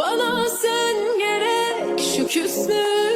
Bana sen gerek şu küslük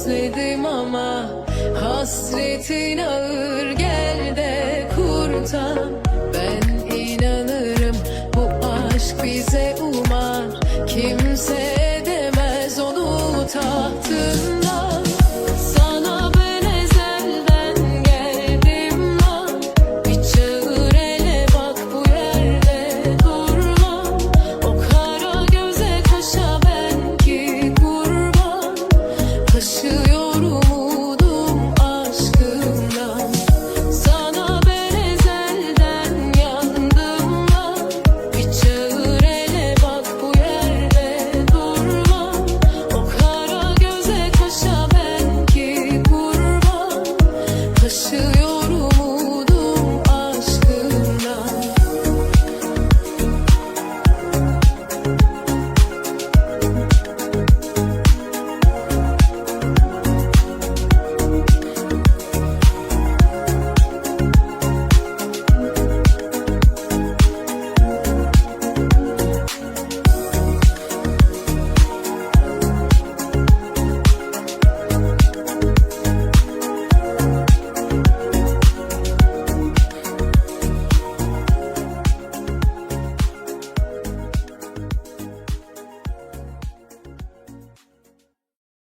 özledim ama Hasretin ağır. Gel de kurtar.